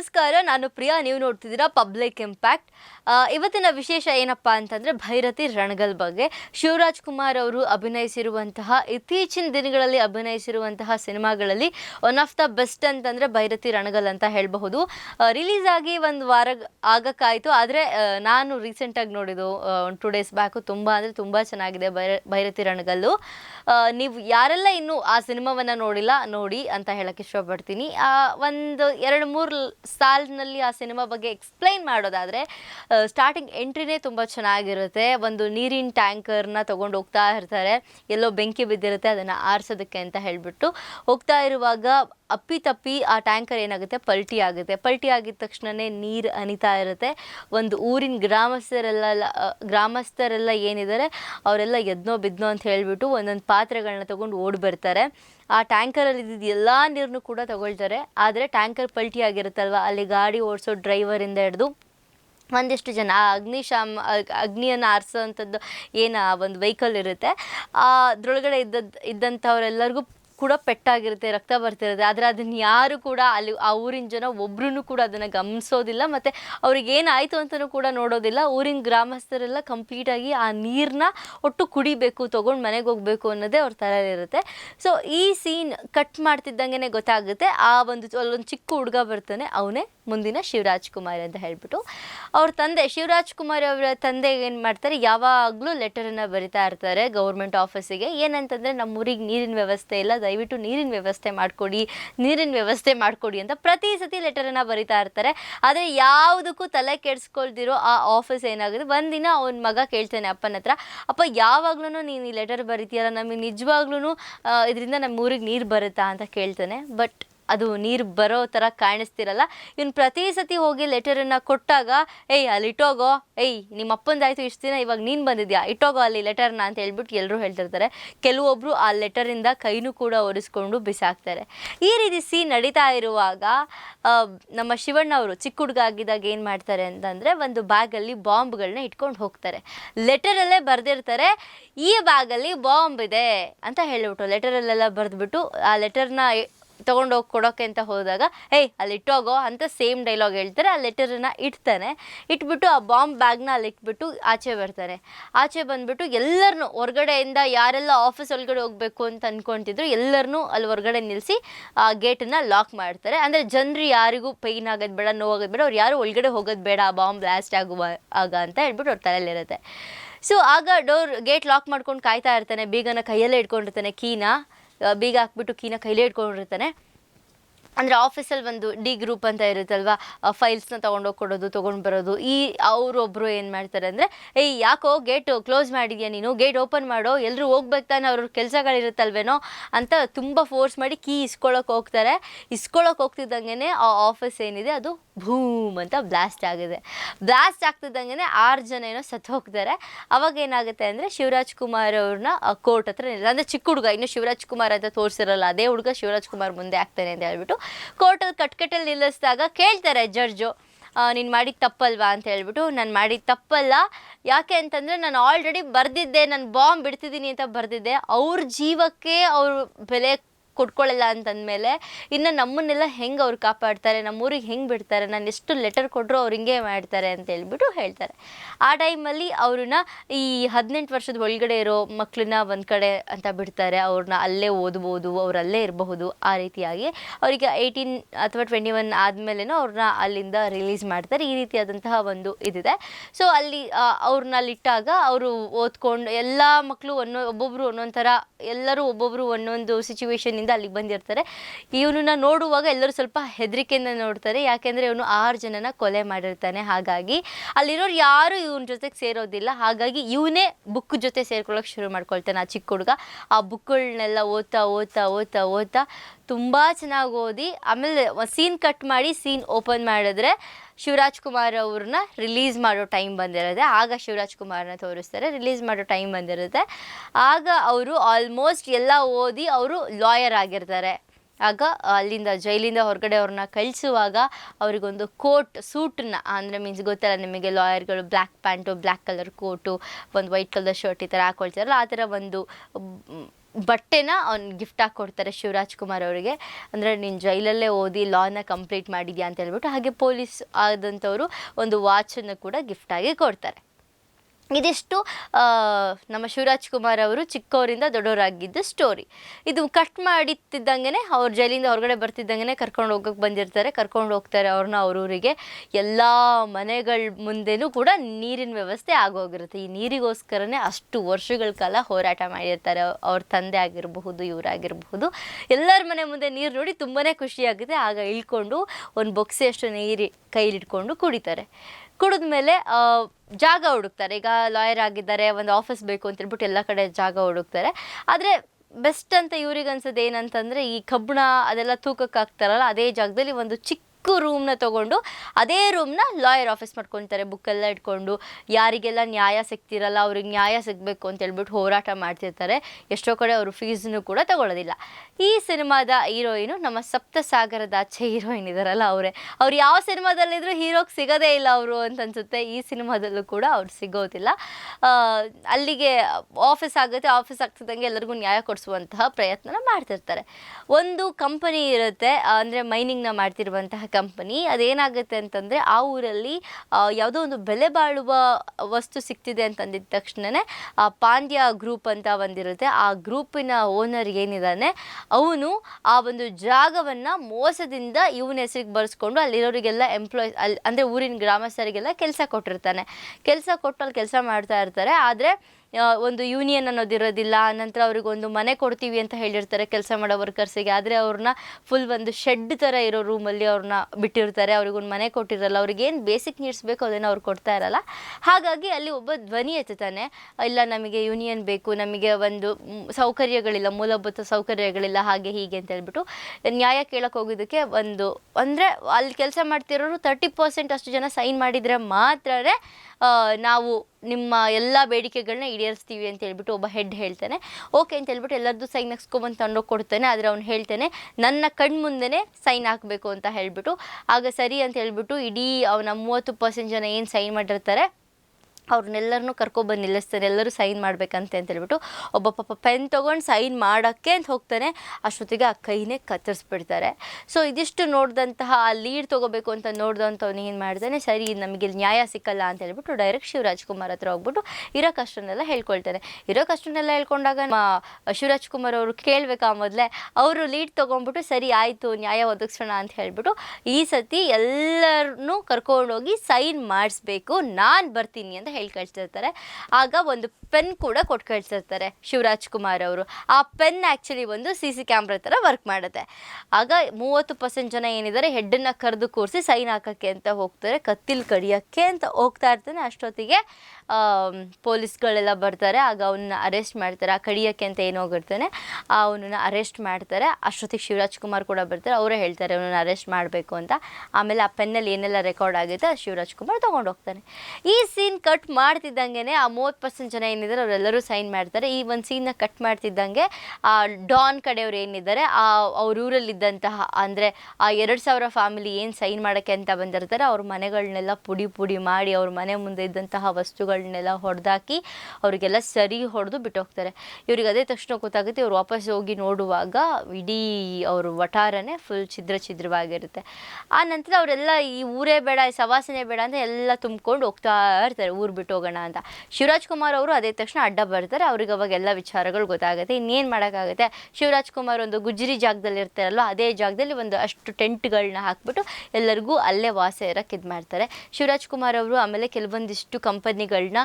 ನಮಸ್ಕಾರ, ನಾನು ಪ್ರಿಯಾ. ನೀವು ನೋಡ್ತಿದ್ದೀರಾ ಪಬ್ಲಿಕ್ ಇಂಪ್ಯಾಕ್ಟ್. ಇವತ್ತಿನ ವಿಶೇಷ ಏನಪ್ಪ ಅಂತಂದರೆ ಭೈರತಿ ರಣಗಲ್ ಬಗ್ಗೆ. ಶಿವರಾಜ್ ಕುಮಾರ್ ಅವರು ಅಭಿನಯಿಸಿರುವಂತಹ, ಇತ್ತೀಚಿನ ದಿನಗಳಲ್ಲಿ ಅಭಿನಯಿಸಿರುವಂತಹ ಸಿನಿಮಾಗಳಲ್ಲಿ ಒನ್ ಆಫ್ ದ ಬೆಸ್ಟ್ ಅಂತಂದರೆ ಭೈರತಿ ರಣಗಲ್ ಅಂತ ಹೇಳಬಹುದು. ರಿಲೀಸ್ ಆಗಿ ಒಂದು ವಾರ ಆಗಕ್ಕಾಯಿತು. ಆದರೆ ನಾನು ರೀಸೆಂಟಾಗಿ ನೋಡಿದ್ದು ಒಂದು ಟು ಡೇಸ್ ಬ್ಯಾಕು ತುಂಬ ಅಂದರೆ ತುಂಬ ಚೆನ್ನಾಗಿದೆ ಭೈರ, ಭೈರತಿ ರಣಗಲ್ಲು. ನೀವು ಯಾರೆಲ್ಲ ಇನ್ನೂ ಆ ಸಿನಿಮಾವನ್ನು ನೋಡಿಲ್ಲ, ನೋಡಿ ಅಂತ ಹೇಳಕ್ಕೆ ಇಷ್ಟಪಡ್ತೀನಿ. ಒಂದು ಎರಡು ಮೂರು ಸಾಲಿನಲ್ಲಿ ಆ ಸಿನಿಮಾ ಬಗ್ಗೆ ಎಕ್ಸ್ಪ್ಲೈನ್ ಮಾಡೋದಾದರೆ ಸ್ಟಾರ್ಟಿಂಗ್ ಎಂಟ್ರಿನೇ ತುಂಬ ಚೆನ್ನಾಗಿರುತ್ತೆ. ಒಂದು ನೀರಿನ ಟ್ಯಾಂಕರ್ನ ತೊಗೊಂಡು ಹೋಗ್ತಾ ಇರ್ತಾರೆ. ಎಲ್ಲೋ ಬೆಂಕಿ ಬಿದ್ದಿರುತ್ತೆ, ಅದನ್ನು ಆರಿಸೋದಕ್ಕೆ ಅಂತ ಹೇಳಿಬಿಟ್ಟು ಹೋಗ್ತಾ ಇರುವಾಗ ಅಪ್ಪಿ ತಪ್ಪಿ ಆ ಟ್ಯಾಂಕರ್ ಏನಾಗುತ್ತೆ? ಪಲ್ಟಿ ಆಗುತ್ತೆ. ಪಲ್ಟಿ ಆಗಿದ ತಕ್ಷಣವೇ ನೀರು ಅನಿತಾ ಇರುತ್ತೆ. ಒಂದು ಊರಿನ ಗ್ರಾಮಸ್ಥರೆಲ್ಲ ಗ್ರಾಮಸ್ಥರೆಲ್ಲ ಏನಿದ್ದಾರೆ ಅವರೆಲ್ಲ ಎದ್ನೋ ಬಿದ್ನೋ ಅಂತ ಹೇಳಿಬಿಟ್ಟು ಒಂದೊಂದು ಪಾತ್ರೆಗಳನ್ನ ತೊಗೊಂಡು ಓಡಿ ಬರ್ತಾರೆ. ಆ ಟ್ಯಾಂಕರಲ್ಲಿ ಇದ್ದಿದ್ದು ಎಲ್ಲ ನೀರನ್ನು ಕೂಡ ತಗೊಳ್ತಾರೆ. ಆದರೆ ಟ್ಯಾಂಕರ್ ಪಲ್ಟಿ ಆಗಿರುತ್ತಲ್ವ? ಅಲ್ಲಿ ಗಾಡಿ ಓಡಿಸೋ ಡ್ರೈವರಿಂದ ಹಿಡಿದು ಒಂದಿಷ್ಟು ಜನ ಆ ಅಗ್ನಿಶಾಮ ಅಗ್ನಿಯನ್ನು ಆರಿಸೋವಂಥದ್ದು ಏನು ಆ ಒಂದು ವೆಹಿಕಲ್ ಇರುತ್ತೆ. ಅದ್ರೊಳಗಡೆ ಇದ್ದದ್ದು ಇದ್ದಂಥವ್ರೆಲ್ಲರಿಗೂ ಕೂಡ ಪೆಟ್ಟಾಗಿರುತ್ತೆ, ರಕ್ತ ಬರ್ತಿರುತ್ತೆ. ಆದರೆ ಅದನ್ನು ಯಾರು ಕೂಡ ಅಲ್ಲಿ, ಆ ಊರಿನ ಜನ ಒಬ್ರು ಕೂಡ ಅದನ್ನು ಗಮನಿಸೋದಿಲ್ಲ. ಮತ್ತು ಅವ್ರಿಗೆ ಏನಾಯಿತು ಅಂತಲೂ ಕೂಡ ನೋಡೋದಿಲ್ಲ. ಊರಿನ ಗ್ರಾಮಸ್ಥರೆಲ್ಲ ಕಂಪ್ಲೀಟಾಗಿ ಆ ನೀರನ್ನ ಒಟ್ಟು ಕುಡಿಬೇಕು, ತೊಗೊಂಡು ಮನೆಗೆ ಹೋಗಬೇಕು ಅನ್ನೋದೇ ಅವ್ರ ಇರುತ್ತೆ. ಸೊ ಈ ಸೀನ್ ಕಟ್ ಮಾಡ್ತಿದ್ದಂಗೆ ಗೊತ್ತಾಗುತ್ತೆ. ಆ ಒಂದು, ಅಲ್ಲೊಂದು ಚಿಕ್ಕ ಹುಡುಗ ಬರ್ತಾನೆ, ಅವನೇ ಮುಂದಿನ ಶಿವರಾಜ್ ಕುಮಾರ್ ಅಂತ ಹೇಳ್ಬಿಟ್ಟು ಅವ್ರ ತಂದೆ, ಶಿವರಾಜ್ ಕುಮಾರ್ ಅವರ ತಂದೆ ಏನು ಮಾಡ್ತಾರೆ? ಯಾವಾಗಲೂ ಲೆಟರನ್ನು ಬರಿತಾ ಇರ್ತಾರೆ ಗೌರ್ಮೆಂಟ್ ಆಫೀಸಿಗೆ ಏನಂತಂದರೆ ನಮ್ಮೂರಿಗೆ ನೀರಿನ ವ್ಯವಸ್ಥೆ ಇಲ್ಲ. ದಯವಿಟ್ಟು ನೀರಿನ ವ್ಯವಸ್ಥೆ ಮಾಡಿಕೊಡಿ, ನೀರಿನ ವ್ಯವಸ್ಥೆ ಮಾಡಿಕೊಡಿ ಅಂತ ಪ್ರತಿ ಸತಿ ಲೆಟರನ್ನು ಬರಿತಾ ಇರ್ತಾರೆ. ಆದರೆ ಯಾವುದಕ್ಕೂ ತಲೆ ಕೆಡಿಸ್ಕೊಳ್ದಿರೋ ಆ ಆಫೀಸ್ ಏನಾಗುತ್ತೆ? ಒಂದಿನ ಅವನ ಮಗ ಕೇಳ್ತಾನೆ ಅಪ್ಪನ ಹತ್ರ, ಅಪ್ಪ ಯಾವಾಗ್ಲೂ ನೀನು ಈ ಲೆಟರ್ ಬರಿತೀಯಲ್ಲ? ನಮಗೆ ನಿಜವಾಗ್ಲೂ ಇದರಿಂದ ನಮ್ಮ ಊರಿಗೆ ನೀರು ಬರುತ್ತಾ? ಅಂತ ಕೇಳ್ತಾನೆ. ಬಟ್ ಅದು ನೀರು ಬರೋ ಥರ ಕಾಣಿಸ್ತಿರಲ್ಲ. ಇವ್ನು ಪ್ರತಿ ಸತಿ ಹೋಗಿ ಲೆಟರನ್ನು ಕೊಟ್ಟಾಗ, ಏಯ್, ಅಲ್ಲಿ ಇಟ್ಟೋಗೋ. ಏಯ್, ನಿಮ್ಮ ಅಪ್ಪಂದಾಯ್ತು ಇಷ್ಟು ದಿನ ಇವಾಗ ನೀನು ಬಂದಿದ್ಯಾ? ಇಟ್ಟೋಗೋ ಅಲ್ಲಿ ಲೆಟರ್ನ ಅಂತ ಹೇಳ್ಬಿಟ್ಟು ಎಲ್ಲರೂ ಹೇಳ್ತಿರ್ತಾರೆ. ಕೆಲವೊಬ್ಬರು ಆ ಲೆಟರಿಂದ ಕೈನೂ ಕೂಡ ಒರೆಸ್ಕೊಂಡು ಬಿಸಾಕ್ತಾರೆ. ಈ ರೀತಿ ಸಿ ನಡೀತಾ ಇರುವಾಗ ನಮ್ಮ ಶಿವಣ್ಣ ಅವರು ಚಿಕ್ಕ ಹುಡುಗ ಆಗಿದ್ದಾಗ ಏನು ಮಾಡ್ತಾರೆ ಅಂತಂದರೆ ಒಂದು ಬ್ಯಾಗಲ್ಲಿ ಬಾಂಬ್ಗಳನ್ನ ಇಟ್ಕೊಂಡು ಹೋಗ್ತಾರೆ. ಲೆಟರಲ್ಲೇ ಬರೆದಿರ್ತಾರೆ, ಈ ಬ್ಯಾಗಲ್ಲಿ ಬಾಂಬ್ ಇದೆ ಅಂತ ಹೇಳಿಬಿಟ್ಟು ಲೆಟರಲ್ಲೆಲ್ಲ ಬರೆದ್ಬಿಟ್ಟು ಆ ಲೆಟರ್ನ ತೊಗೊಂಡೋಗಿ ಕೊಡೋಕೆ ಅಂತ ಹೋದಾಗ, ಏಯ್, ಅಲ್ಲಿ ಇಟ್ಟೋಗೋ ಅಂತ ಸೇಮ್ ಡೈಲಾಗ್ ಹೇಳ್ತಾರೆ. ಆ ಲೆಟರನ್ನು ಇಡ್ತಾನೆ. ಇಟ್ಬಿಟ್ಟು ಆ ಬಾಂಬ್ ಬ್ಯಾಗ್ನ ಅಲ್ಲಿ ಇಟ್ಬಿಟ್ಟು ಆಚೆ ಬರ್ತಾರೆ. ಆಚೆ ಬಂದ್ಬಿಟ್ಟು ಎಲ್ಲರನ್ನೂ ಹೊರಗಡೆಯಿಂದ ಯಾರೆಲ್ಲ ಆಫೀಸ್ ಒಳಗಡೆ ಹೋಗಬೇಕು ಅಂತ ಅಂದ್ಕೊತಿದ್ರು ಎಲ್ಲರನ್ನೂ ಅಲ್ಲಿ ಹೊರಗಡೆ ನಿಲ್ಲಿಸಿ ಆ ಗೇಟನ್ನು ಲಾಕ್ ಮಾಡ್ತಾರೆ. ಅಂದರೆ ಜನರು ಯಾರಿಗೂ ಪೈನ್ ಆಗೋದು ಬೇಡ ನೋವಾಗೋದು ಬೇಡ, ಅವ್ರು ಯಾರು ಒಳಗಡೆ ಹೋಗೋದು ಬೇಡ, ಆ ಬಾಂಬ್ ಬ್ಲಾಸ್ಟ್ ಆಗುವ, ಆಗ ಅಂತ ಹೇಳ್ಬಿಟ್ಟು ಅವ್ರ ತಲೆಯಲ್ಲಿರುತ್ತೆ ಸೊ ಆಗ ಡೋರ್ ಗೇಟ್ ಲಾಕ್ ಮಾಡ್ಕೊಂಡು ಕಾಯ್ತಾ ಇರ್ತಾನೆ, ಬೀಗನ ಕೈಯಲ್ಲೇ ಇಟ್ಕೊಂಡಿರ್ತಾನೆ ಕೀನ. ಬೀಗ ಹಾಕ್ಬಿಟ್ಟು ಕೀನ ಕೈಲೇ ಇಟ್ಕೊಂಡಿರ್ತಾನೆ ಅಂದರೆ ಆಫೀಸಲ್ಲಿ ಒಂದು ಡಿ ಗ್ರೂಪ್ ಅಂತ ಇರುತ್ತಲ್ವಾ ಫೈಲ್ಸ್ನ ತೊಗೊಂಡೋಗಿ ಕೊಡೋದು, ತೊಗೊಂಡು ಬರೋದು, ಈ ಅವರೊಬ್ಬರು ಏನು ಮಾಡ್ತಾರೆ ಅಂದರೆ, ಏಯ್, ಯಾಕೋ ಗೇಟು ಕ್ಲೋಸ್ ಮಾಡಿದ್ಯಾ ನೀನು? ಗೇಟ್ ಓಪನ್ ಮಾಡೋ? ಎಲ್ಲರೂ ಹೋಗ್ಬೇಕು ತಾನೆ ಅವ್ರ ಕೆಲಸಗಳಿರುತ್ತಲ್ವೇನೋ? ಅಂತ ತುಂಬ ಫೋರ್ಸ್ ಮಾಡಿ ಕೀ ಇಸ್ಕೊಳ್ಳೋಕೆ ಹೋಗ್ತಾರೆ. ಇಸ್ಕೊಳ್ಳೋಕೆ ಹೋಗ್ತಿದ್ದಂಗೆ ಆ ಆಫೀಸ್ ಏನಿದೆ, ಅದು ಭೂಮ್ ಅಂತ ಬ್ಲಾಸ್ಟ್ ಆಗಿದೆ. ಬ್ಲಾಸ್ಟ್ ಆಗ್ತಿದ್ದಂಗೆ ಆರು ಜನ ಏನೋ ಸತ್ತು ಹೋಗ್ತಾರೆ. ಅವಾಗ ಏನಾಗುತ್ತೆ ಅಂದರೆ, ಶಿವರಾಜ್ ಕುಮಾರ್ ಅವ್ರನ್ನ ಕೋರ್ಟ್ ಹತ್ರ ಅಂದರೆ ಚಿಕ್ಕ ಹುಡುಗ, ಇನ್ನು ಶಿವರಾಜ್ ಕುಮಾರ್ ಅಂತ ತೋರಿಸಿರಲ್ಲ, ಅದೇ ಹುಡುಗ ಶಿವರಾಜ್ ಕುಮಾರ್ ಮುಂದೆ ಆಗ್ತಾನೆ ಅಂತ ಹೇಳ್ಬಿಟ್ಟು ಕೋರ್ಟಲ್ಲಿ ಕಟ್ಕಟ್ಟಲ್ಲಿ ನಿಲ್ಲಿಸಿದಾಗ ಕೇಳ್ತಾರೆ ಜಡ್ಜು ನೀನು ಮಾಡಿದ ತಪ್ಪಲ್ವಾ? ಅಂತ ಹೇಳ್ಬಿಟ್ಟು, ನಾನು ಮಾಡಿದ ತಪ್ಪಲ್ಲ. ಯಾಕೆ ಅಂತಂದರೆ ನಾನು ಆಲ್ರೆಡಿ ಬರೆದಿದ್ದೆ, ನಾನು ಬಾಂಬ್ ಬಿಡ್ತಿದ್ದೀನಿ ಅಂತ ಬರೆದಿದ್ದೆ. ಅವ್ರ ಜೀವಕ್ಕೆ ಅವರು ಬೆಲೆ ಕೊಟ್ಕೊಳ್ಳಲ್ಲ ಅಂತಂದಮೇಲೆ ಇನ್ನು ನಮ್ಮನ್ನೆಲ್ಲ ಹೆಂಗೆ ಅವ್ರು ಕಾಪಾಡ್ತಾರೆ, ನಮ್ಮೂರಿಗೆ ಹೆಂಗೆ ಬಿಡ್ತಾರೆ, ನಾನು ಎಷ್ಟು ಲೆಟರ್ ಕೊಟ್ಟರು ಅವ್ರು ಹಿಂಗೆ ಮಾಡ್ತಾರೆ ಅಂತ ಹೇಳ್ಬಿಟ್ಟು ಹೇಳ್ತಾರೆ. ಆ ಟೈಮಲ್ಲಿ ಅವ್ರನ್ನ ಈ ಹದಿನೆಂಟು ವರ್ಷದ ಒಳಗಡೆ ಇರೋ ಮಕ್ಕಳನ್ನ ಒಂದು ಕಡೆ ಅಂತ ಬಿಡ್ತಾರೆ. ಅವ್ರನ್ನ ಅಲ್ಲೇ ಓದ್ಬೋದು ಅವರಲ್ಲೇ ಇರಬಹುದು. ಆ ರೀತಿಯಾಗಿ ಅವರಿಗೆ ಏಯ್ಟೀನ್ ಅಥವಾ ಟ್ವೆಂಟಿ ಒನ್ ಆದಮೇಲೆನೂ ಅವ್ರನ್ನ ಅಲ್ಲಿಂದ ರಿಲೀಸ್ ಮಾಡ್ತಾರೆ. ಈ ರೀತಿಯಾದಂತಹ ಒಂದು ಇದಿದೆ. ಸೊ ಅಲ್ಲಿ ಅವ್ರನ್ನ ಅಲ್ಲಿಟ್ಟಾಗ ಅವರು ಓದ್ಕೊಂಡು ಎಲ್ಲ ಮಕ್ಕಳು ಒಂದೊ ಒಬ್ಬೊಬ್ಬರು ಒಂದೊಂದು ಥರ ಎಲ್ಲರೂ ಒಬ್ಬೊಬ್ಬರು ಒಂದೊಂದು ಸಿಚುವೇಶನಿಂದ ಅಲ್ಲಿಗೆ ಬಂದಿರ್ತಾರೆ. ಇವನನ್ನ ನೋಡುವಾಗ ಎಲ್ಲರೂ ಸ್ವಲ್ಪ ಹೆದರಿಕೆಯಿಂದ ನೋಡ್ತಾರೆ. ಯಾಕೆಂದರೆ ಇವನು ಆರು ಜನನ ಕೊಲೆ ಮಾಡಿರ್ತಾನೆ. ಹಾಗಾಗಿ ಅಲ್ಲಿರೋರು ಯಾರು ಇವನ ಜೊತೆಗೆ ಸೇರೋದಿಲ್ಲ. ಹಾಗಾಗಿ ಇವನೇ ಬುಕ್ ಜೊತೆ ಸೇರ್ಕೊಳ್ಳೋಕೆ ಶುರು ಮಾಡ್ಕೊಳ್ತಾನೆ ಆ ಚಿಕ್ಕ ಹುಡುಗ. ಆ ಬುಕ್ಗಳನ್ನೆಲ್ಲ ಓದ್ತಾ ಓದ್ತಾ ಓದ್ತಾ ಓದ್ತಾ ತುಂಬ ಚೆನ್ನಾಗಿ ಓದಿ, ಆಮೇಲೆ ಸೀನ್ ಕಟ್ ಮಾಡಿ ಸೀನ್ ಓಪನ್ ಮಾಡಿದ್ರೆ ಶಿವರಾಜ್ ಕುಮಾರ್ ಅವ್ರನ್ನ ರಿಲೀಸ್ ಮಾಡೋ ಟೈಮ್ ಬಂದಿರುತ್ತೆ. ಆಗ ಶಿವರಾಜ್ ಕುಮಾರ್ನ ತೋರಿಸ್ತಾರೆ ರಿಲೀಸ್ ಮಾಡೋ ಟೈಮ್ ಬಂದಿರುತ್ತೆ. ಆಗ ಅವರು ಆಲ್ಮೋಸ್ಟ್ ಎಲ್ಲ ಓದಿ ಅವರು ಲಾಯರ್ ಆಗಿರ್ತಾರೆ. ಆಗ ಅಲ್ಲಿಂದ ಜೈಲಿಂದ ಹೊರಗಡೆ ಅವ್ರನ್ನ ಕಳಿಸುವಾಗ ಅವರಿಗೊಂದು ಕೋಟ್ ಸೂಟನ್ನ ಅಂದರೆ ಮೀನ್ಸ್ ಗೊತ್ತಲ್ಲ ನಿಮಗೆ ಲಾಯರ್ಗಳು black pant, black colour coat, ಒಂದು ವೈಟ್ ಕಲರ್ ಶರ್ಟ್ ಈ ಥರ ಹಾಕೊಳ್ತಾರಲ್ಲ, ಆ ಥರ ಒಂದು ಬಟ್ಟೆನ ಅವ್ನು ಗಿಫ್ಟ್ ಆಗಿ ಕೊಡ್ತಾರೆ ಶಿವರಾಜ್ ಕುಮಾರ್ ಅವರಿಗೆ. ಅಂದರೆ ನೀನು ಜೈಲಲ್ಲೇ ಓದಿ ಲಾನ ಕಂಪ್ಲೀಟ್ ಮಾಡಿದ್ಯಾ ಅಂತ ಹೇಳ್ಬಿಟ್ಟು ಹಾಗೆ ಪೊಲೀಸ್ ಆದಂಥವರು ಒಂದು ವಾಚನ್ನು ಕೂಡ ಗಿಫ್ಟಾಗಿ ಕೊಡ್ತಾರೆ. ಇದಿಷ್ಟು ನಮ್ಮ ಶಿವರಾಜ್ ಕುಮಾರ್ ಅವರು ಚಿಕ್ಕವರಿಂದ ದೊಡ್ಡವರಾಗಿದ್ದ ಸ್ಟೋರಿ ಇದು ಕಟ್ ಮಾಡಿತ್ತಿದ್ದಂಗೆ ಅವ್ರ ಜೈಲಿಂದ ಹೊರಗಡೆ ಬರ್ತಿದ್ದಂಗೆ ಕರ್ಕೊಂಡು ಹೋಗಕ್ಕೆ ಬಂದಿರ್ತಾರೆ. ಕರ್ಕೊಂಡು ಹೋಗ್ತಾರೆ ಅವ್ರನ್ನ ಅವ್ರೂರಿಗೆ ಎಲ್ಲ ಮನೆಗಳ ಮುಂದೆನೂ ಕೂಡ ನೀರಿನ ವ್ಯವಸ್ಥೆ ಆಗೋಗಿರುತ್ತೆ. ಈ ನೀರಿಗೋಸ್ಕರನೇ ಅಷ್ಟು ವರ್ಷಗಳ ಕಾಲ ಹೋರಾಟ ಮಾಡಿರ್ತಾರೆ. ಅವ್ರ ತಂದೆ ಆಗಿರಬಹುದು ಇವರಾಗಿರಬಹುದು ಎಲ್ಲರ ಮನೆ ಮುಂದೆ ನೀರು ನೋಡಿ ತುಂಬಾ ಖುಷಿಯಾಗುತ್ತೆ. ಆಗ ಇಳ್ಕೊಂಡು ಒಂದು ಬೊಕ್ಸೆಯಷ್ಟು ನೀರು ಕೈಲಿಟ್ಕೊಂಡು ಕುಡಿತಾರೆ. ಕುಡಿದ್ಮೇಲೆ ಮೇಲೆ ಜಾಗ ಹುಡುಕ್ತಾರೆ. ಈಗ ಲಾಯರ್ ಆಗಿದ್ದಾರೆ, ಒಂದು ಆಫೀಸ್ ಬೇಕು ಅಂತ ಹೇಳ್ಬಿಟ್ಟು ಎಲ್ಲ ಕಡೆ ಜಾಗ ಹುಡುಕ್ತಾರೆ. ಆದರೆ ಬೆಸ್ಟ್ ಅಂತ ಇವ್ರಿಗೆ ಅನ್ಸೋದು ಏನಂತಂದರೆ, ಈ ಕಬ್ಬಣ ಅದೆಲ್ಲ ತೂಕಕ್ಕೆ ಹಾಕ್ತಾರಲ್ಲ ಅದೇ ಜಾಗದಲ್ಲಿ ಒಂದು ಚಿಕ್ಕ ರೂಮ್ನ ತೊಗೊಂಡು ಅದೇ ರೂಮ್ನ ಲಾಯರ್ ಆಫೀಸ್ ಮಾಡ್ಕೊತಾರೆ ಬುಕ್ಕೆಲ್ಲ ಇಟ್ಕೊಂಡು. ಯಾರಿಗೆಲ್ಲ ನ್ಯಾಯ ಸಿಗ್ತಿರಲ್ಲ, ಅವ್ರಿಗೆ ನ್ಯಾಯ ಸಿಗಬೇಕು ಅಂತ ಹೇಳ್ಬಿಟ್ಟು ಹೋರಾಟ ಮಾಡ್ತಿರ್ತಾರೆ. ಎಷ್ಟೋ ಕಡೆ ಅವರು ಫೀಸ್ನು ಕೂಡ ತಗೊಳ್ಳೋದಿಲ್ಲ ಈ ಸಿನಿಮಾದ ಹೀರೋಯಿನು ನಮ್ಮ ಸಪ್ತಸಾಗರದ ಆಚೆ ಹೀರೋಯಿನ್ ಇದಾರಲ್ಲ ಅವರೇ. ಅವ್ರು ಯಾವ ಸಿನಿಮಾದಲ್ಲಿದ್ದರೂ ಹೀರೋಗೆ ಸಿಗೋದೇ ಇಲ್ಲ ಅವರು ಅಂತ ಅನ್ಸುತ್ತೆ. ಈ ಸಿನಿಮಾದಲ್ಲೂ ಕೂಡ ಅವ್ರು ಸಿಗೋದಿಲ್ಲ. ಅಲ್ಲಿಗೆ ಆಫೀಸ್ ಆಗುತ್ತೆ ಆಫೀಸ್ ಆಗ್ತಿದ್ದಂಗೆ ಎಲ್ಲರಿಗೂ ನ್ಯಾಯ ಕೊಡಿಸುವಂತಹ ಪ್ರಯತ್ನನ ಮಾಡ್ತಿರ್ತಾರೆ. ಒಂದು ಕಂಪನಿ ಇರುತ್ತೆ, ಅಂದರೆ ಮೈನಿಂಗ್ನ ಮಾಡ್ತಿರುವಂತಹ ಕಂಪನಿ, ಅದೇನಾಗುತ್ತೆ ಅಂತಂದರೆ ಆ ಊರಲ್ಲಿ ಯಾವುದೋ ಒಂದು ಬೆಲೆ ಬಾಳುವ ವಸ್ತು ಸಿಗ್ತಿದೆ ಅಂತಂದಿದ್ದ ಆ, ಪಾಂಡ್ಯ ಗ್ರೂಪ್ ಅಂತ ಒಂದಿರುತ್ತೆ. ಆ ಗ್ರೂಪಿನ ಓನರ್ ಏನಿದ್ದಾನೆ ಅವನು ಆ ಒಂದು ಜಾಗವನ್ನು ಮೋಸದಿಂದ ಇವನ ಹೆಸರಿಗೆ ಬರೆಸ್ಕೊಂಡು ಅಲ್ಲಿರೋರಿಗೆಲ್ಲ ಎಂಪ್ಲಾಯ್ ಅಲ್ಲಿ ಅಂದರೆ ಊರಿನ ಗ್ರಾಮಸ್ಥರಿಗೆಲ್ಲ ಕೆಲಸ ಕೊಟ್ಟಿರ್ತಾನೆ. ಕೆಲಸ ಕೊಟ್ಟು ಅಲ್ಲಿ ಕೆಲಸ ಮಾಡ್ತಾ ಇರ್ತಾರೆ. ಆದರೆ ಒಂದು ಯೂನಿಯನ್ ಅನ್ನೋದಿರೋದಿಲ್ಲ ನಂತರ ಅವ್ರಿಗೆ ಒಂದು ಮನೆ ಕೊಡ್ತೀವಿ ಅಂತ ಹೇಳಿರ್ತಾರೆ ಕೆಲಸ ಮಾಡೋ ವರ್ಕರ್ಸಿಗೆ ಆದರೆ ಅವ್ರನ್ನ ಫುಲ್ ಒಂದು ಶೆಡ್ ಥರ ಇರೋ ರೂಮಲ್ಲಿ ಅವ್ರನ್ನ ಬಿಟ್ಟಿರ್ತಾರೆ. ಅವ್ರಿಗೊಂದು ಮನೆ ಕೊಟ್ಟಿರಲ್ಲ. ಅವ್ರಿಗೆ ಏನು ಬೇಸಿಕ್ ನೀಡ್ಸ್ ಬೇಕು ಅದನ್ನು ಅವ್ರು ಕೊಡ್ತಾ ಇರಲ್ಲ. ಹಾಗಾಗಿ ಅಲ್ಲಿ ಒಬ್ಬ ಧ್ವನಿ ಎತ್ತುತ್ತಾನೆ. ಇಲ್ಲ, ನಮಗೆ ಯೂನಿಯನ್ ಬೇಕು, ನಮಗೆ ಒಂದು ಸೌಕರ್ಯಗಳಿಲ್ಲ, ಮೂಲಭೂತ ಸೌಕರ್ಯಗಳಿಲ್ಲ, ಹಾಗೆ ಹೀಗೆ ಅಂತ ಹೇಳ್ಬಿಟ್ಟು ನ್ಯಾಯ ಕೇಳಕ್ಕೆ ಹೋಗೋದಕ್ಕೆ ಒಂದು, ಅಂದರೆ ಅಲ್ಲಿ ಕೆಲಸ ಮಾಡ್ತಿರೋರು ತರ್ಟಿ ಪರ್ಸೆಂಟ್ ಅಷ್ಟು ಜನ ಸೈನ್ ಮಾಡಿದರೆ ಮಾತ್ರ ನಾವು ನಿಮ್ಮ ಎಲ್ಲ ಬೇಡಿಕೆಗಳನ್ನ ಈಡೇರಿಸ್ತೀವಿ ಅಂತ ಹೇಳ್ಬಿಟ್ಟು ಒಬ್ಬ ಹೆಡ್ ಹೇಳ್ತಾನೆ. ಓಕೆ ಅಂತ ಹೇಳ್ಬಿಟ್ಟು ಎಲ್ಲರದ್ದು ಸೈನ್ ಹಾಕ್ಸ್ಕೊಂಬಂದು ತಂಡೋಗಿ ಕೊಡ್ತಾನೆ. ಆದರೆ ಅವ್ನು ಹೇಳ್ತಾನೆ, ನನ್ನ ಕಣ್ಮುಂದೆನೇ ಸೈನ್ ಹಾಕಬೇಕು ಅಂತ ಹೇಳ್ಬಿಟ್ಟು. ಆಗ ಸರಿ ಅಂತ ಹೇಳ್ಬಿಟ್ಟು ಇಡೀ ಅವನ ಮೂವತ್ತು ಪರ್ಸೆಂಟ್ ಜನ ಏನು ಸೈನ್ ಮಾಡಿರ್ತಾರೆ? ಅವ್ರನ್ನೆಲ್ಲರನ್ನೂ ಕರ್ಕೊಬಂದು ನಿಲ್ಲಿಸ್ತಾರೆ ಎಲ್ಲರೂ ಸೈನ್ ಮಾಡಬೇಕಂತೆ ಅಂತ ಹೇಳ್ಬಿಟ್ಟು ಒಬ್ಬ ಪಾಪ ಪೆನ್ ತೊಗೊಂಡು ಸೈನ್ ಮಾಡೋಕ್ಕೆ ಅಂತ ಹೋಗ್ತಾನೆ. ಅಷ್ಟೊತ್ತಿಗೆ ಆ ಕೈನೇ ಕತ್ತರಿಸ್ಬಿಡ್ತಾರೆ. ಸೊ ಇದಿಷ್ಟು ನೋಡಿದಂತಹ, ಆ ಲೀಡ್ ತೊಗೋಬೇಕು ಅಂತ ನೋಡ್ದಂಥವ್ನು ಏನು ಮಾಡ್ತಾನೆ, ಸರಿ, ನಮಗೆ ನ್ಯಾಯ ಸಿಕ್ಕಲ್ಲ ಅಂತ ಹೇಳ್ಬಿಟ್ಟು ಡೈರೆಕ್ಟ್ ಶಿವರಾಜ್ ಕುಮಾರ್ ಹತ್ರ ಹೋಗ್ಬಿಟ್ಟು ಇರೋ ಕಷ್ಟನೆಲ್ಲ ಹೇಳ್ಕೊಳ್ತಾನೆ. ಇರೋ ಕಷ್ಟನೆಲ್ಲ ಹೇಳ್ಕೊಂಡಾಗ ಶಿವರಾಜ್ ಕುಮಾರ್ ಅವರು ಕೇಳಬೇಕಾ ಮೊದಲೇ, ಅವರು ಲೀಡ್ ತೊಗೊಂಡ್ಬಿಟ್ಟು ಸರಿ, ಆಯಿತು, ನ್ಯಾಯ ಒದಗಿಸೋಣ ಅಂತ ಹೇಳ್ಬಿಟ್ಟು ಈ ಸತಿ ಎಲ್ಲರನ್ನೂ ಕರ್ಕೊಂಡೋಗಿ ಸೈನ್ ಮಾಡಿಸ್ಬೇಕು, ನಾನು ಬರ್ತೀನಿ ಅಂತ ಹೇಳಿ ಕಳಿಸ್ತಿರ್ತಾರೆ ಆಗ ಒಂದು ಪೆನ್ ಕೂಡ ಕೊಟ್ಟು ಕಳಿಸಿರ್ತಾರೆ ಶಿವರಾಜ್ ಕುಮಾರ್ ಅವರು. ಆ ಪೆನ್ ಆ್ಯಕ್ಚುಲಿ ಒಂದು ಸಿ ಸಿ ಕ್ಯಾಮ್ರಾ ಥರ ವರ್ಕ್ ಮಾಡುತ್ತೆ. ಆಗ ಮೂವತ್ತು ಪರ್ಸೆಂಟ್ ಜನ ಏನಿದ್ದಾರೆ ಹೆಡ್ಡನ್ನು ಕರೆದು ಕೂರಿಸಿ ಸೈನ್ ಹಾಕೋಕ್ಕೆ ಅಂತ ಹೋಗ್ತಾರೆ, ಕತ್ತಿಲ್ ಕಡಿಯೋಕ್ಕೆ ಅಂತ ಹೋಗ್ತಾ ಇರ್ತಾನೆ. ಅಷ್ಟೊತ್ತಿಗೆ ಪೊಲೀಸ್ಗಳೆಲ್ಲ ಬರ್ತಾರೆ. ಆಗ ಅವನ್ನ ಅರೆಸ್ಟ್ ಮಾಡ್ತಾರೆ. ಆ ಕಡಿಯೋಕ್ಕೆ ಅಂತ ಏನು ಹೋಗಿರ್ತಾನೆ ಅವನನ್ನು ಅರೆಸ್ಟ್ ಮಾಡ್ತಾರೆ. ಅಷ್ಟೊತ್ತಿಗೆ ಶಿವರಾಜ್ ಕುಮಾರ್ ಕೂಡ ಬರ್ತಾರೆ. ಅವರೇ ಹೇಳ್ತಾರೆ, ಅವನನ್ನು ಅರೆಸ್ಟ್ ಮಾಡಬೇಕು ಅಂತ. ಆಮೇಲೆ ಆ ಪೆನ್ನಲ್ಲಿ ಏನೆಲ್ಲ ರೆಕಾರ್ಡ್ ಆಗುತ್ತೆ ಶಿವರಾಜ್ ಕುಮಾರ್ ತೊಗೊಂಡು ಹೋಗ್ತಾನೆ ಈ ಸೀನ್ ಕಟ್ ಮಾಡ್ತಿದ್ದಂಗೆ ಆ ಮೂವತ್ತು ಪರ್ಸೆಂಟ್ ಜನ ಏನಿದ್ದಾರೆ ಅವರೆಲ್ಲರೂ ಸೈನ್ ಮಾಡ್ತಾರೆ. ಈ ಒಂದು ಸೀನ್ನ ಕಟ್ ಮಾಡ್ತಿದ್ದಂಗೆ, ಆ ಡಾನ್ ಕಡೆಯವ್ರು ಏನಿದ್ದಾರೆ ಆ ಅವ್ರ ಊರಲ್ಲಿದ್ದಂತಹ, ಅಂದರೆ ಆ ಎರಡು ಸಾವಿರ ಫ್ಯಾಮಿಲಿ ಏನು ಸೈನ್ ಮಾಡೋಕ್ಕೆ ಅಂತ ಬಂದಿರ್ತಾರೆ, ಅವ್ರ ಮನೆಗಳನ್ನೆಲ್ಲ ಪುಡಿ ಪುಡಿ ಮಾಡಿ, ಅವ್ರ ಮನೆ ಮುಂದೆ ಇದ್ದಂತಹ ವಸ್ತುಗಳನ್ನೆಲ್ಲ ಹೊಡೆದಾಕಿ, ಅವರಿಗೆಲ್ಲ ಸರಿ ಹೊಡೆದು ಬಿಟ್ಟೋಗ್ತಾರೆ. ಇವ್ರಿಗೆ ಅದೇ ತಕ್ಷಣ ಗೊತ್ತಾಗುತ್ತೆ, ಇವ್ರು ವಾಪಸ್ ಹೋಗಿ ನೋಡುವಾಗ ಇಡೀ ಅವ್ರ ವಟಾರನೇ ಫುಲ್ ಛಿದ್ರ ಛಿದ್ರವಾಗಿರುತ್ತೆ. ಆ ನಂತರ ಅವರೆಲ್ಲ ಈ ಊರೇ ಬೇಡ ಸವಾಸನೆ ಬೇಡ ಅಂತ ಎಲ್ಲ ತುಂಬ್ಕೊಂಡು ಹೋಗ್ತಾ ಇರ್ತಾರೆ, ಊರು ಬಿಟ್ಟು ಹೋಗೋಣ ಅಂತ. ಶಿವರಾಜ್ ಕುಮಾರ್ ಅವರು ಅದೇ ತಕ್ಷಣ ಅಡ್ಡ ಬರ್ತಾರೆ. ಅವ್ರಿಗೆ ಅವಾಗ ಎಲ್ಲ ವಿಚಾರಗಳು ಗೊತ್ತಾಗುತ್ತೆ. ಇನ್ನೇನು ಮಾಡೋಕ್ಕಾಗುತ್ತೆ? ಶಿವರಾಜ್ ಕುಮಾರ್ ಒಂದು ಗುಜ್ರಿ ಜಾಗದಲ್ಲಿ ಇರ್ತಾರಲ್ವ, ಅದೇ ಜಾಗದಲ್ಲಿ ಒಂದು ಅಷ್ಟು ಟೆಂಟ್ಗಳನ್ನ ಹಾಕ್ಬಿಟ್ಟು ಎಲ್ಲರಿಗೂ ಅಲ್ಲೇ ವಾಸ ಇರೋಕ್ಕೆ ಇದು ಮಾಡ್ತಾರೆ. ಶಿವರಾಜ್ ಕುಮಾರ್ ಅವರು ಆಮೇಲೆ ಕೆಲವೊಂದಿಷ್ಟು ಕಂಪನಿಗಳನ್ನ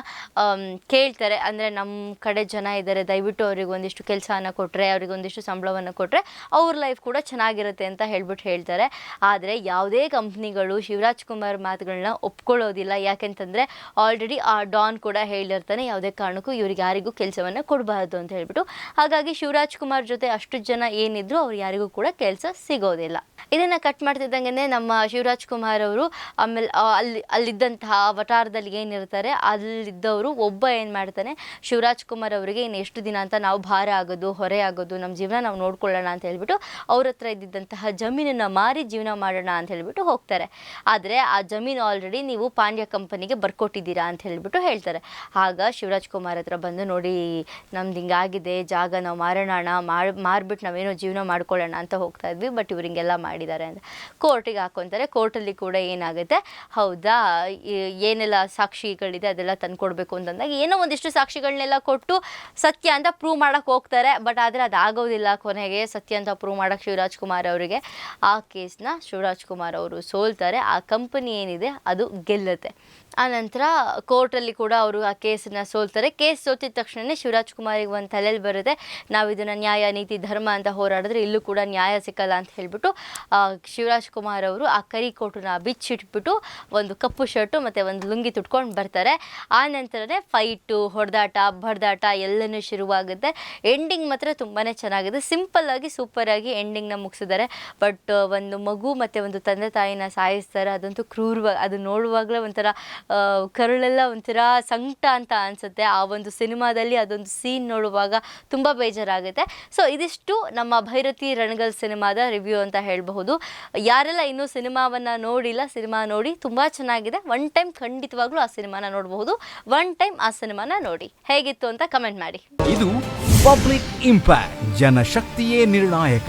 ಕೇಳ್ತಾರೆ. ಅಂದರೆ ನಮ್ಮ ಕಡೆ ಜನ ಇದ್ದಾರೆ ದಯವಿಟ್ಟು ಅವ್ರಿಗೆ ಒಂದಿಷ್ಟು ಕೆಲಸನ ಕೊಟ್ಟರೆ ಅವ್ರಿಗೆ ಒಂದಿಷ್ಟು ಸಂಬಳವನ್ನು ಕೊಟ್ಟರೆ ಅವ್ರ ಲೈಫ್ ಕೂಡ ಚೆನ್ನಾಗಿರುತ್ತೆ ಅಂತ ಹೇಳ್ಬಿಟ್ಟು ಹೇಳ್ತಾರೆ. ಆದರೆ ಯಾವುದೇ ಕಂಪ್ನಿಗಳು ಶಿವರಾಜ್ ಕುಮಾರ್ ಮಾತುಗಳನ್ನ ಒಪ್ಕೊಳ್ಳೋದಿಲ್ಲ. ಯಾಕೆಂತಂದರೆ ಆಲ್ರೆಡಿ ಆ ಡಾನ್ ಕೂಡ ಹೇಳಿರ್ತಾನೆ, ಯಾವುದೇ ಕಾರಣಕ್ಕೂ ಇವ್ರಿಗೆ ಯಾರಿಗೂ ಕೆಲಸವನ್ನು ಕೊಡಬಾರ್ದು ಅಂತ ಹೇಳ್ಬಿಟ್ಟು ಹಾಗಾಗಿ ಶಿವರಾಜ್ ಕುಮಾರ್ ಜೊತೆ ಅಷ್ಟು ಜನ ಏನಿದ್ರು ಅವ್ರು ಯಾರಿಗೂ ಕೂಡ ಕೆಲಸ ಸಿಗೋದಿಲ್ಲ. ಇದನ್ನ ಕಟ್ ಮಾಡ್ತಿದ್ದಂಗೆ ನಮ್ಮ ಶಿವರಾಜ್ ಕುಮಾರ್ ಅವರು ಆಮೇಲೆ ಅಲ್ಲಿ, ಅಲ್ಲಿದ್ದಂತಹ ವಟಾರದಲ್ಲಿ ಏನಿರ್ತಾರೆ ಅಲ್ಲಿದ್ದವರು ಒಬ್ಬ ಏನು ಮಾಡ್ತಾನೆ, ಶಿವರಾಜ್ ಕುಮಾರ್ ಅವರಿಗೆ ಇನ್ನು ಎಷ್ಟು ದಿನ ಅಂತ ನಾವು ಭಾರ ಆಗೋದು, ಹೊರೆ ಆಗೋದು ನಮ್ಮ ಜೀವನ ನಾವು ನೋಡ್ಕೊಳ್ಳೋಣ ಅಂತ ಹೇಳ್ಬಿಟ್ಟು ಅವ್ರ ಹತ್ರ ಇದ್ದಿದ್ದಂತಹ ಜಮೀನನ್ನ ಮಾರಿ ಜೀವನ ಮಾಡೋಣ ಅಂತ ಹೇಳ್ಬಿಟ್ಟು ಹೋಗ್ತಾರೆ. ಆದರೆ ಆ ಜಮೀನು ಆಲ್ರೆಡಿ ನೀವು ಪಾಂಡ್ಯ ಕಂಪನಿಗೆ ಬರ್ಕೊಟ್ಟಿದ್ದೀರಾ ಅಂತ ಹೇಳ್ಬಿಟ್ಟು ಹೇಳ್ತಾರೆ. ಆಗ ಶಿವರಾಜ್ ಕುಮಾರ್ ಹತ್ರ ಬಂದು ನೋಡಿ, ನಮ್ದು ಹಿಂಗಾಗಿದೆ, ಜಾಗ ನಾವು ಮಾರೋಣ ಮಾರ್ ಮಾರ್ಬಿಟ್ಟು ನಾವೇನೋ ಜೀವನ ಮಾಡ್ಕೊಳ್ಳೋಣ ಅಂತ ಹೋಗ್ತಾ ಇದ್ವಿ, ಬಟ್ ಇವ್ರು ಹಿಂಗೆಲ್ಲ ಮಾಡಿದ್ದಾರೆ ಅಂತ. ಕೋರ್ಟಿಗೆ ಹಾಕೊತಾರೆ, ಕೋರ್ಟಲ್ಲಿ ಕೂಡ ಏನಾಗುತ್ತೆ, ಹೌದಾ ಏನೆಲ್ಲ ಸಾಕ್ಷಿಗಳಿದೆ ಅದೆಲ್ಲ ತಂದ್ಕೊಡ್ಬೇಕು ಅಂತಂದಾಗ, ಏನೋ ಒಂದಿಷ್ಟು ಸಾಕ್ಷಿಗಳನ್ನೆಲ್ಲ ಕೊಟ್ಟು ಸತ್ಯ ಅಂತ ಪ್ರೂವ್ ಮಾಡೋಕ್ಕೆ ಹೋಗ್ತಾರೆ, ಬಟ್ ಆದರೆ ಅದಾಗೋದಿಲ್ಲ ಕೊನೆಗೆ, ಸತ್ಯ ಅಂತ ಪ್ರೂವ್ ಮಾಡೋಕ್ಕೆ ಶಿವರಾಜ್ ಕುಮಾರ್ ಅವರಿಗೆ. ಆ ಕೇಸ್ನ ಶಿವರಾಜ್ ಕುಮಾರ್ ಅವರು ಸೋಲ್ತಾರೆ, ಆ ಕಂಪನಿ ಏನಿದೆ ಅದು ಗೆಲ್ಲುತ್ತೆ. ಆನಂತರ ಕೋರ್ಟಲ್ಲಿ ಕೂಡ ಅವರು ಆ ಕೇಸನ್ನ ಸೋಲ್ತಾರೆ. ಕೇಸ್ ಸೋತಿದ ತಕ್ಷಣವೇ ಶಿವರಾಜ್ ಕುಮಾರಿಗೆ ಒಂದು ತಲೆಯಲ್ಲಿ ಬರುತ್ತೆ. ನಾವು ಇದನ್ನು ನ್ಯಾಯ ನೀತಿ ಧರ್ಮ ಅಂತ ಹೋರಾಡಿದ್ರೆ ಇಲ್ಲೂ ಕೂಡ ನ್ಯಾಯ ಸಿಕ್ಕಲ್ಲ ಅಂತ ಹೇಳ್ಬಿಟ್ಟು ಆ, ಶಿವರಾಜ್ ಕುಮಾರ್ ಅವರು ಆ ಕರಿ ಕೋಟನ್ನು ಬಿಚ್ಚಿಟ್ಬಿಟ್ಟು ಒಂದು ಕಪ್ಪು ಶರ್ಟು ಮತ್ತು ಒಂದು ಲುಂಗಿ ತುಟ್ಕೊಂಡು ಬರ್ತಾರೆ. ಆ ನಂತರನೇ ಫೈಟು ಹೊಡೆದಾಟ ಬಡ್ದಾಟ ಎಲ್ಲನೂ ಶುರುವಾಗುತ್ತೆ. ಎಂಡಿಂಗ್ ಮಾತ್ರ ತುಂಬಾ ಚೆನ್ನಾಗಿದೆ. ಸಿಂಪಲ್ ಆಗಿ ಸೂಪರ್ ಆಗಿ ಎಂಡಿಂಗ್ನ ಮುಗಿಸಿದ್ದಾರೆ. ಬಟ್ ಒಂದು ಮಗು ಮತ್ತು ಒಂದು ತಂದೆ ತಾಯಿನ ಸಾಯಿಸ್ತಾರೆ. ಅದಂತೂ ಕ್ರೂರವಾಗಿ ಅದು ನೋಡುವಾಗಲೇ ಒಂಥರ ಆ, ಕರುಳೆಲ್ಲ ಒಂಥರ ಸಂಕಟ ಅಂತ ಅನಿಸುತ್ತೆ. ಆ ಒಂದು ಸಿನಿಮಾದಲ್ಲಿ ಅದೊಂದು ಸೀನ್ ನೋಡುವಾಗ ತುಂಬ ಬೇಜಾರಾಗುತ್ತೆ. ಸೊ ಇದಿಷ್ಟು ನಮ್ಮ ಭೈರತಿ ರಣಗಲ್ ಸಿನಿಮಾದ ರಿವ್ಯೂ ಅಂತ ಹೇಳಬಹುದು. ಯಾರೆಲ್ಲ ಇನ್ನೂ ಸಿನಿಮಾವನ್ನು ನೋಡಿಲ್ಲ, ಸಿನಿಮಾ ನೋಡಿ ತುಂಬ ಚೆನ್ನಾಗಿದೆ. ಒನ್ ಟೈಮ್ ಖಂಡಿತವಾಗ್ಲೂ ಆ ಸಿನಿಮಾನ ನೋಡಬಹುದು. ಒನ್ ಟೈಮ್ ಆ ಸಿನಿಮಾನ ನೋಡಿ. ಹೇಗಿತ್ತು ಅಂತ ಕಮೆಂಟ್ ಮಾಡಿ. ಇದು ಪಬ್ಲಿಕ್ ಇಂಪ್ಯಾಕ್ಟ್, ಜನಶಕ್ತಿಯೇ ನಿರ್ಣಾಯಕ.